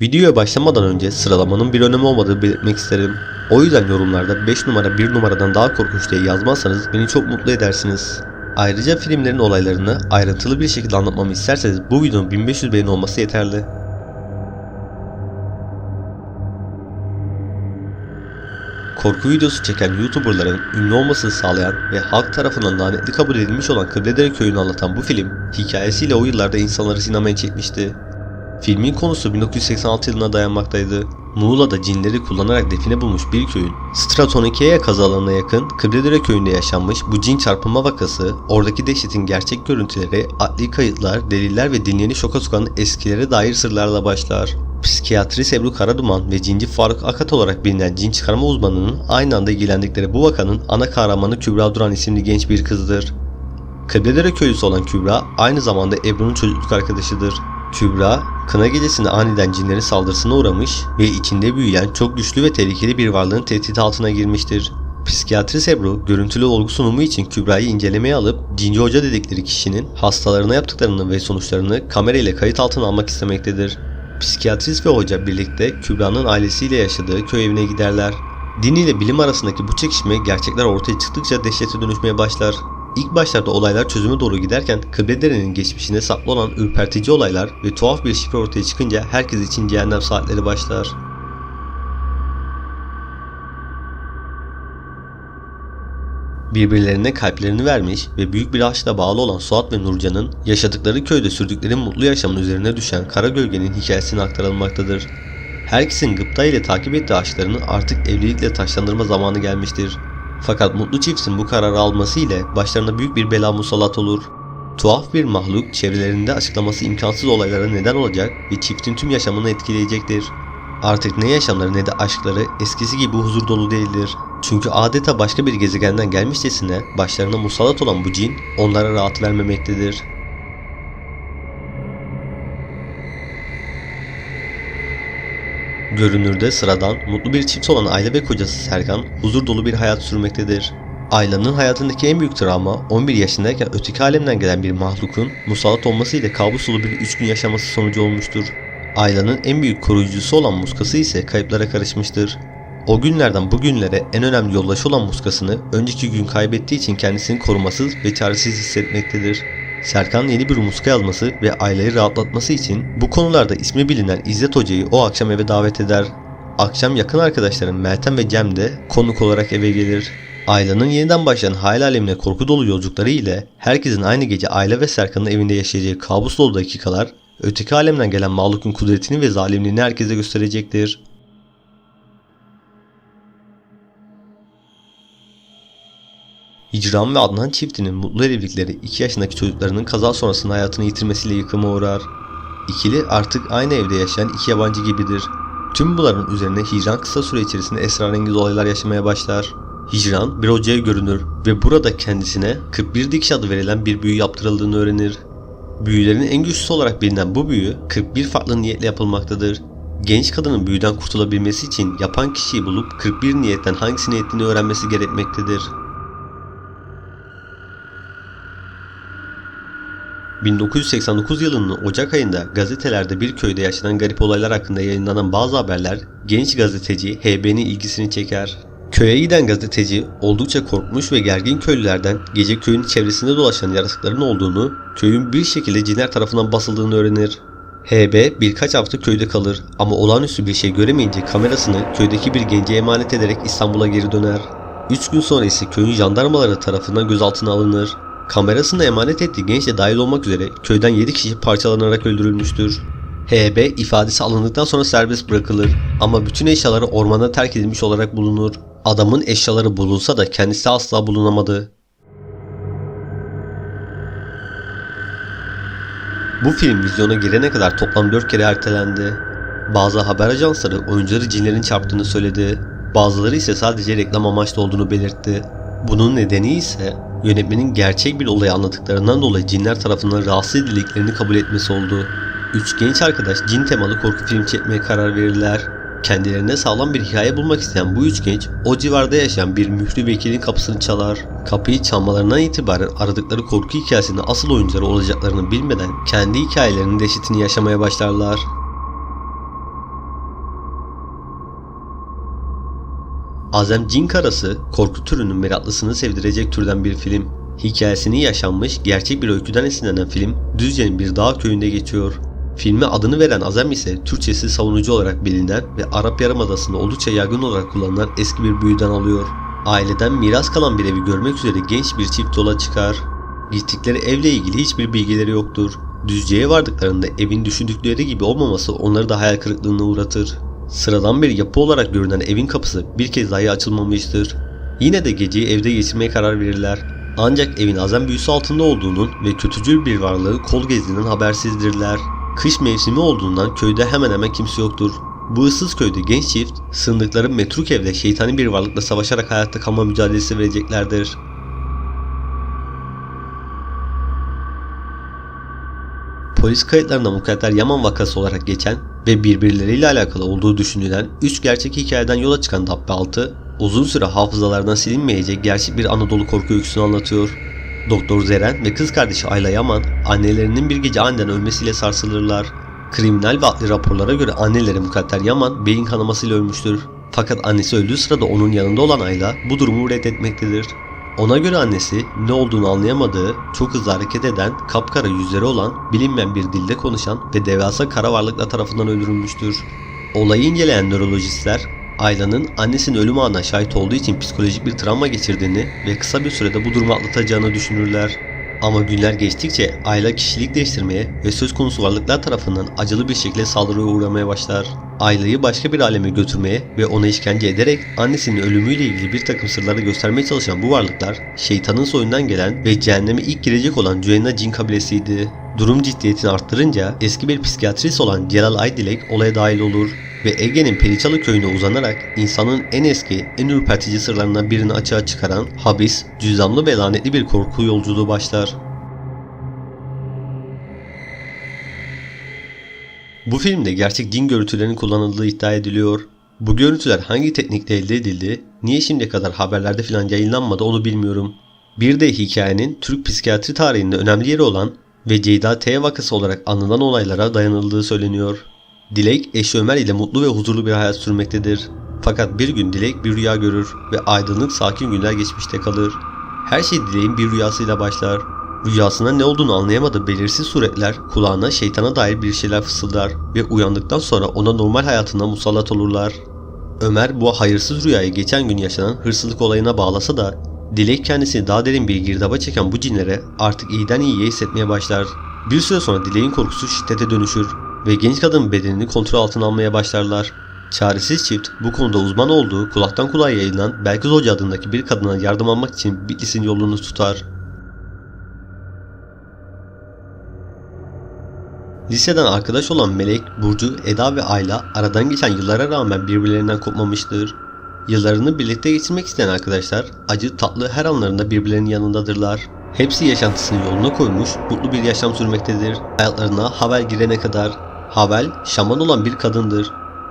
Videoya başlamadan önce sıralamanın bir önemi olmadığı belirtmek isterim. O yüzden yorumlarda 5 numara 1 numaradan daha korkunç diye yazmazsanız beni çok mutlu edersiniz. Ayrıca filmlerin olaylarını ayrıntılı bir şekilde anlatmamı isterseniz bu videonun 1500 beğeni olması yeterli. Korku videosu çeken YouTuberların ünlü olmasını sağlayan ve halk tarafından lanetli kabul edilmiş olan Kıbledere köyünü anlatan bu film, hikayesiyle o yıllarda insanları sinemaya çekmişti. Filmin konusu 1986 yılına dayanmaktaydı. Muğla'da cinleri kullanarak define bulmuş bir köyün Stratonikeya kazı alanına yakın Kıbledere köyünde yaşanmış bu cin çarpılma vakası, oradaki dehşetin gerçek görüntüleri, adli kayıtlar, deliller ve dinleyeni şoka sokan eskilere dair sırlarla başlar. Psikiyatrist Ebru Karaduman ve cinci Faruk Akat olarak bilinen cin çıkarma uzmanının aynı anda ilgilendikleri bu vakanın ana kahramanı Kübra Duran isimli genç bir kızdır. Kıbledere köylüsü olan Kübra aynı zamanda Ebru'nun çocukluk arkadaşıdır. Kübra, kına gecesinde aniden cinlerin saldırısına uğramış ve içinde büyüyen çok güçlü ve tehlikeli bir varlığın tehdit altına girmiştir. Psikiyatrist Ebru, görüntülü olgu sunumu için Kübra'yı incelemeye alıp cinci hoca dedikleri kişinin hastalarına yaptıklarını ve sonuçlarını kamera ile kayıt altına almak istemektedir. Psikiyatrist ve hoca birlikte Kübra'nın ailesiyle yaşadığı köy evine giderler. Din ile bilim arasındaki bu çekişme gerçekler ortaya çıktıkça dehşete dönüşmeye başlar. İlk başlarda olaylar çözüme doğru giderken Kıbledere'nin geçmişinde saklı olan ürpertici olaylar ve tuhaf bir şifre ortaya çıkınca herkes için cehennem saatleri başlar. Birbirlerine kalplerini vermiş ve büyük bir aşkla bağlı olan Suat ve Nurcan'ın yaşadıkları köyde sürdükleri mutlu yaşamın üzerine düşen kara gölgenin hikayesini aktarılmaktadır. Herkesin gıpta ile takip ettiği aşklarını artık evlilikle taşlandırma zamanı gelmiştir. Fakat mutlu çiftin bu kararı alması ile başlarına büyük bir bela musallat olur. Tuhaf bir mahluk çevrelerinde açıklaması imkansız olaylara neden olacak ve çiftin tüm yaşamını etkileyecektir. Artık ne yaşamları ne de aşkları eskisi gibi huzur dolu değildir. Çünkü adeta başka bir gezegenden gelmişçesine başlarına musallat olan bu cin onlara rahat vermemektedir. Görünürde sıradan, mutlu bir çift olan Ayla ve kocası Serkan huzur dolu bir hayat sürmektedir. Ayla'nın hayatındaki en büyük travma 11 yaşındayken öteki alemden gelen bir mahlukun musallat olması ile kabus dolu bir 3 gün yaşaması sonucu olmuştur. Ayla'nın en büyük koruyucusu olan muskası ise kayıplara karışmıştır. O günlerden bugünlere en önemli yoldaşı olan muskasını önceki gün kaybettiği için kendisini korumasız ve çaresiz hissetmektedir. Serkan yeni bir muska yazması ve aileyi rahatlatması için bu konularda ismi bilinen İzzet Hoca'yı o akşam eve davet eder. Akşam yakın arkadaşların Meltem ve Cem de konuk olarak eve gelir. Ayla'nın yeniden başlayan hayal alemine korku dolu yolculukları ile herkesin aynı gece Ayla ve Serkan'ın evinde yaşayacağı kabus dolu dakikalar öteki alemden gelen mahlukun kudretini ve zalimliğini herkese gösterecektir. Hicran ve Adnan çiftinin mutlu evlilikleri 2 yaşındaki çocuklarının kaza sonrasında hayatını yitirmesiyle yıkıma uğrar. İkili artık aynı evde yaşayan iki yabancı gibidir. Tüm bunların üzerine Hicran kısa süre içerisinde esrarengiz olaylar yaşamaya başlar. Hicran bir hocaya görünür ve burada kendisine 41 dikiş adı verilen bir büyü yaptırıldığını öğrenir. Büyülerin en güçlüsü olarak bilinen bu büyü 41 farklı niyetle yapılmaktadır. Genç kadının büyüden kurtulabilmesi için yapan kişiyi bulup 41 niyetten hangisini ettiğini öğrenmesi gerekmektedir. 1989 yılının Ocak ayında gazetelerde bir köyde yaşanan garip olaylar hakkında yayınlanan bazı haberler genç gazeteci HB'nin ilgisini çeker. Köye giden gazeteci oldukça korkmuş ve gergin köylülerden gece köyün çevresinde dolaşan yaratıkların olduğunu, köyün bir şekilde cinler tarafından basıldığını öğrenir. HB birkaç hafta köyde kalır ama olağanüstü bir şey göremeyince kamerasını köydeki bir gence emanet ederek İstanbul'a geri döner. 3 gün sonra ise köyün jandarmaları tarafından gözaltına alınır. Kamerasını emanet ettiği genç de dahil olmak üzere köyden 7 kişi parçalanarak öldürülmüştür. HB ifadesi alındıktan sonra serbest bırakılır ama bütün eşyaları ormana terk edilmiş olarak bulunur. Adamın eşyaları bulunsa da kendisi asla bulunamadı. Bu film vizyona girene kadar toplam 4 kere ertelendi. Bazı haber ajansları oyuncuları cinlerin çarptığını söyledi. Bazıları ise sadece reklam amaçlı olduğunu belirtti. Bunun nedeni ise yönetmenin gerçek bir olayı anlattıklarından dolayı cinler tarafından rahatsız edildiklerini kabul etmesi oldu. Üç genç arkadaş cin temalı korku film çekmeye karar verirler. Kendilerine sağlam bir hikaye bulmak isteyen bu üç genç o civarda yaşayan bir mührü vekilin kapısını çalar. Kapıyı çalmalarından itibaren aradıkları korku hikayesinde asıl oyuncuları olacaklarını bilmeden kendi hikayelerinin dehşetini yaşamaya başlarlar. Azem Cin Karası korku türünün meraklısını sevdirecek türden bir film. Hikayesini yaşanmış gerçek bir öyküden esinlenen film Düzce'nin bir dağ köyünde geçiyor. Filme adını veren Azem ise Türkçesi savunucu olarak bilinen ve Arap Yarımadası'nda oldukça yaygın olarak kullanılan eski bir büyüden alıyor. Aileden miras kalan bir evi görmek üzere genç bir çift yola çıkar. Gittikleri evle ilgili hiçbir bilgileri yoktur. Düzce'ye vardıklarında evin düşündükleri gibi olmaması onları da hayal kırıklığına uğratır. Sıradan bir yapı olarak görünen evin kapısı bir kez dahi açılmamıştır. Yine de geceyi evde geçirmeye karar verirler. Ancak evin azem büyüsü altında olduğunun ve kötücül bir varlığı kol gezdiğinden habersizdirler. Kış mevsimi olduğundan köyde hemen hemen kimse yoktur. Bu ıssız köyde genç çift sığındıkları metruk evde şeytani bir varlıkla savaşarak hayatta kalma mücadelesi vereceklerdir. Polis kayıtlarında Mukadder Yaman vakası olarak geçen ve birbirleriyle alakalı olduğu düşünülen 3 gerçek hikayeden yola çıkan Dabbe 6, uzun süre hafızalardan silinmeyecek gerçek bir Anadolu korku öyküsünü anlatıyor. Doktor Zeren ve kız kardeşi Ayla Yaman annelerinin bir gece aniden ölmesiyle sarsılırlar. Kriminal ve adli raporlara göre anneleri Mukadder Yaman beyin kanamasıyla ölmüştür. Fakat annesi öldüğü sırada onun yanında olan Ayla bu durumu reddetmektedir. Ona göre annesi ne olduğunu anlayamadığı, çok hızlı hareket eden, kapkara yüzleri olan, bilinmeyen bir dilde konuşan ve devasa kara varlıklar tarafından öldürülmüştür. Olayı inceleyen nörolojistler, Ayla'nın annesinin ölüm anına şahit olduğu için psikolojik bir travma geçirdiğini ve kısa bir sürede bu durumu atlatacağını düşünürler. Ama günler geçtikçe Ayla kişilik değiştirmeye ve söz konusu varlıklar tarafından acılı bir şekilde saldırıya uğramaya başlar. Ayla'yı başka bir aleme götürmeye ve ona işkence ederek annesinin ölümüyle ilgili bir takım sırları göstermeye çalışan bu varlıklar şeytanın soyundan gelen ve cehenneme ilk girecek olan Cüenna cin kabilesiydi. Durum ciddiyetini arttırınca eski bir psikiyatrist olan Celal Aydilek olaya dahil olur ve Ege'nin Periçalı köyüne uzanarak insanın en eski, en ürpertici sırlarından birini açığa çıkaran habis, cüzdanlı ve lanetli bir korku yolculuğu başlar. Bu filmde gerçek cin görüntülerinin kullanıldığı iddia ediliyor. Bu görüntüler hangi teknikle elde edildi, niye şimdiye kadar haberlerde falan yayınlanmadı onu bilmiyorum. Bir de hikayenin Türk psikiyatri tarihinde önemli yeri olan ve Ceyda T vakası olarak anılan olaylara dayanıldığı söyleniyor. Dilek eşi Ömer ile mutlu ve huzurlu bir hayat sürmektedir. Fakat bir gün Dilek bir rüya görür ve aydınlık sakin günler geçmişte kalır. Her şey Dilek'in bir rüyasıyla başlar. Rüyasında ne olduğunu anlayamadığı belirsiz suretler kulağına şeytana dair bir şeyler fısıldar ve uyandıktan sonra ona normal hayatına musallat olurlar. Ömer bu hayırsız rüyayı geçen gün yaşanan hırsızlık olayına bağlasa da Dilek kendisini daha derin bir girdaba çeken bu cinlere artık iyiden iyiye hissetmeye başlar. Bir süre sonra Dilek'in korkusu şiddete dönüşür ve genç kadın bedenini kontrol altına almaya başlarlar. Çaresiz çift bu konuda uzman olduğu kulaktan kulağa yayılan Belkıs Hoca adındaki bir kadına yardım almak için Bitlis'in yolunu tutar. Liseden arkadaş olan Melek, Burcu, Eda ve Ayla aradan geçen yıllara rağmen birbirlerinden kopmamıştır. Yıllarını birlikte geçirmek isteyen arkadaşlar acı tatlı her anlarında birbirlerinin yanındadırlar. Hepsi yaşantısını yoluna koymuş, mutlu bir yaşam sürmektedir. Hayatlarına Havel girene kadar. Havel, şaman olan bir kadındır.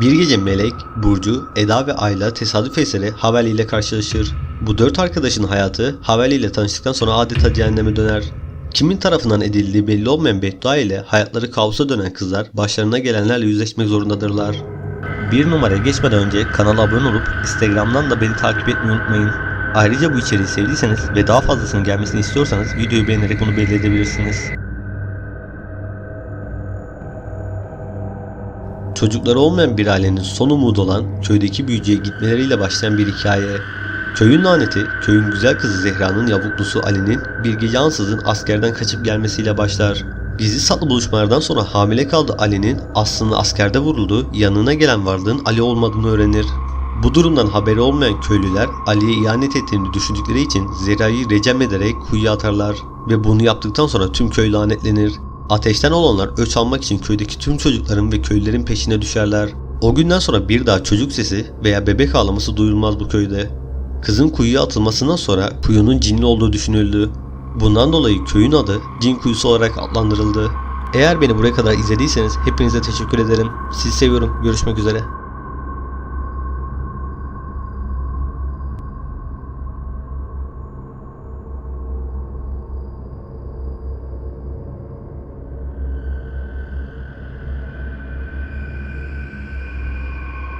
Bir gece Melek, Burcu, Eda ve Ayla tesadüf eseri Havel ile karşılaşır. Bu dört arkadaşın hayatı Havel ile tanıştıktan sonra adeta cehenneme döner. Kimin tarafından edildiği belli olmayan beddua ile hayatları kaosa dönen kızlar başlarına gelenlerle yüzleşmek zorundadırlar. Bir numaraya geçmeden önce kanala abone olup Instagram'dan da beni takip etmeyi unutmayın. Ayrıca bu içeriği sevdiyseniz ve daha fazlasının gelmesini istiyorsanız videoyu beğenerek bunu belli edebilirsiniz. Çocukları olmayan bir ailenin son umudu olan köydeki büyücüye gitmeleriyle başlayan bir hikaye. Köyün laneti, köyün güzel kızı Zehra'nın yavuklusu Ali'nin bir gece ansızın askerden kaçıp gelmesiyle başlar. Gizli saklı buluşmalardan sonra hamile kaldığı Ali'nin aslında askerde vurulduğu yanına gelen varlığın Ali olmadığını öğrenir. Bu durumdan haberi olmayan köylüler Ali'ye ihanet ettiğini düşündükleri için Zehra'yı recem ederek kuyuya atarlar ve bunu yaptıktan sonra tüm köy lanetlenir. Ateşten olanlar öç almak için köydeki tüm çocukların ve köylülerin peşine düşerler. O günden sonra bir daha çocuk sesi veya bebek ağlaması duyulmaz bu köyde. Kızın kuyuya atılmasından sonra kuyunun cinli olduğu düşünüldü. Bundan dolayı köyün adı Cin Kuyusu olarak adlandırıldı. Eğer beni buraya kadar izlediyseniz hepinize teşekkür ederim. Sizi seviyorum. Görüşmek üzere.